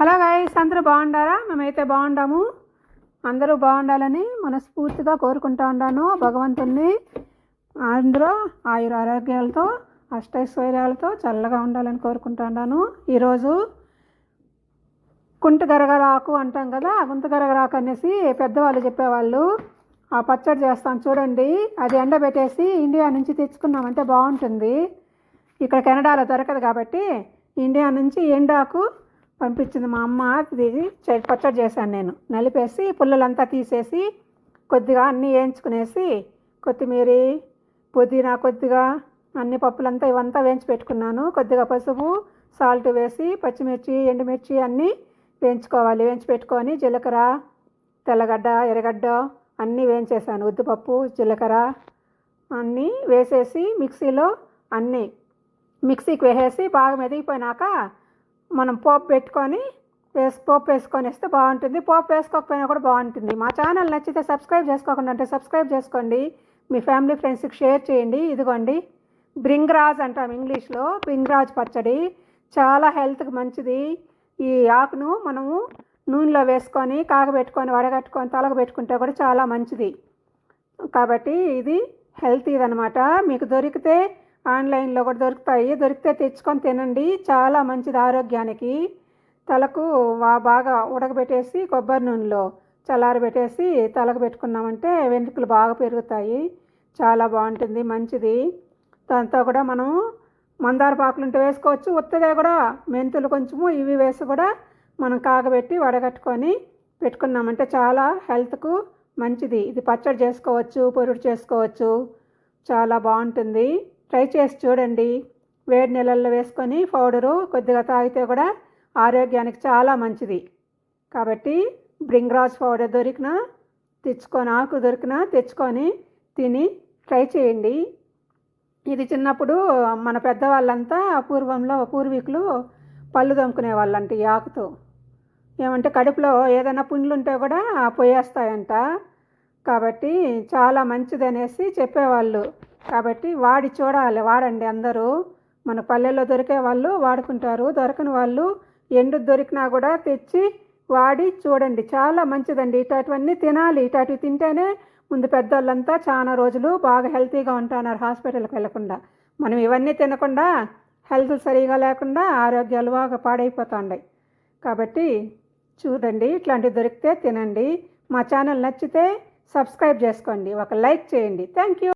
Hello guys అందరూ బాగుండారా? మేమైతే బాగుండాము. అందరూ బాగుండాలని మనస్ఫూర్తిగా కోరుకుంటా ఉన్నాను భగవంతుణ్ణి. అందరూ ఆయుర ఆరోగ్యాలతో అష్టైశ్వర్యాలతో చల్లగా ఉండాలని కోరుకుంటా ఉన్నాను ఈరోజు కుంటు గరగరాకు అంటాం కదా ఆ గుంత గరగరాకు అనేసి పెద్దవాళ్ళు చెప్పేవాళ్ళు. ఆ పచ్చడి చేస్తాం చూడండి. అది ఎండబెట్టేసి ఇండియా నుంచి తెచ్చుకున్నామంటే బాగుంటుంది. ఇక్కడ కెనడాలో దొరకదు కాబట్టి ఇండియా నుంచి ఎండాకు పంపించింది మా అమ్మ ఇది చె- పచ్చడి చేశాను నేను. నలిపేసి పుల్లలంతా తీసేసి కొద్దిగా అన్నీ వేయించుకునేసి కొత్తిమీర పుదీనా కొద్దిగా అన్ని పప్పులంతా ఇవంతా వేయించి పెట్టుకున్నాను. కొద్దిగా పసుపు సాల్ట్ వేసి పచ్చిమిర్చి ఎండుమిర్చి అన్నీ వేయించుకోవాలి. వేయించి పెట్టుకొని జీలకర్ర తెల్లగడ్డ ఎర్రగడ్డ అన్నీ వేయించేసాను ఉద్దిపప్పు జీలకర్ర అన్నీ వేసేసి మిక్సీలో అన్నీ మిక్సీకి వేసేసి బాగా మెదిగిపోయినాక మనం పోపు పెట్టుకొని వేసి పోపు వేసుకొని వేస్తే బాగుంటుంది. పోపు వేసుకోకపోయినా కూడా బాగుంటుంది. మా ఛానల్ నచ్చితే సబ్స్క్రైబ్ చేసుకోకుండా అంటే సబ్స్క్రైబ్ చేసుకోండి. మీ ఫ్యామిలీ ఫ్రెండ్స్కి షేర్ చేయండి. ఇదిగోండి. బ్రింగ్రాజ్ అంటాం ఇంగ్లీష్లో. బ్రింగ్రాజ్ పచ్చడి. చాలా హెల్త్కి మంచిది. ఈ ఆకును మనము నూనెలో వేసుకొని కాగబెట్టుకొని వడగట్టుకొని తలకు పెట్టుకుంటే కూడా చాలా మంచిది. కాబట్టి ఇది హెల్తీ అనమాట మీకు దొరికితే ఆన్లైన్లో కూడా దొరుకుతాయి. దొరికితే తెచ్చుకొని తినండి. చాలా మంచిది ఆరోగ్యానికి. తలకు బాగా ఉడకబెట్టేసి కొబ్బరి నూనెలో చల్లారబెట్టేసి తలకు పెట్టుకున్నామంటే వెంట్రుకలు బాగా పెరుగుతాయి. చాలా బాగుంటుంది. మంచిది. దాంతో కూడా మనం మందార పాకులు ఉంటే వేసుకోవచ్చు. ఉత్తదే కూడా మెంతులు కొంచెము ఇవి వేసి కూడా మనం కాగబెట్టి వడగట్టుకొని పెట్టుకున్నామంటే చాలా హెల్త్కు మంచిది. ఇది పచ్చడి చేసుకోవచ్చు పొరుడు చేసుకోవచ్చు. చాలా బాగుంటుంది. ట్రై చేసి చూడండి. వేడి నీళ్ళల్లో వేసుకొని పౌడరు కొద్దిగా తాగితే కూడా ఆరోగ్యానికి చాలా మంచిది. కాబట్టి బ్రింగ్రాజ్ పౌడర్ దొరికినా తెచ్చుకొని ఆకు దొరికినా తెచ్చుకొని తిని ట్రై చేయండి. ఇది చిన్నప్పుడు మన పెద్దవాళ్ళంతా పూర్వంలో పూర్వీకులు పళ్ళు దొంకునే వాళ్ళంట ఈ ఆకుతో. ఏమంటే కడుపులో ఏదైనా పుండ్లు ఉంటే కూడా పోయేస్తాయంట. కాబట్టి చాలా మంచిది అనేసి చెప్పేవాళ్ళు. కాబట్టి వాడి చూడాలి వాడండి అందరూ. మన పల్లెల్లో దొరికే వాళ్ళు వాడుకుంటారు. దొరకని వాళ్ళు ఎండు దొరికినా కూడా తెచ్చి వాడి చూడండి. చాలా మంచిదండి. ఇటాటివన్నీ తినాలి. ఇటాటివి తింటేనే ముందు పెద్దోళ్ళంతా చాలా రోజులు బాగా హెల్తీగా ఉంటున్నారు హాస్పిటల్కి వెళ్ళకుండా. మనం ఇవన్నీ తినకుండా హెల్త్ సరిగా లేకుండా ఆరోగ్యాలు బాగా పాడైపోతుంటాయి కాబట్టి చూడండి. ఇట్లాంటివి దొరికితే తినండి. మా ఛానల్ నచ్చితే సబ్స్క్రైబ్ చేసుకోండి. ఒక లైక్ చేయండి. Thank you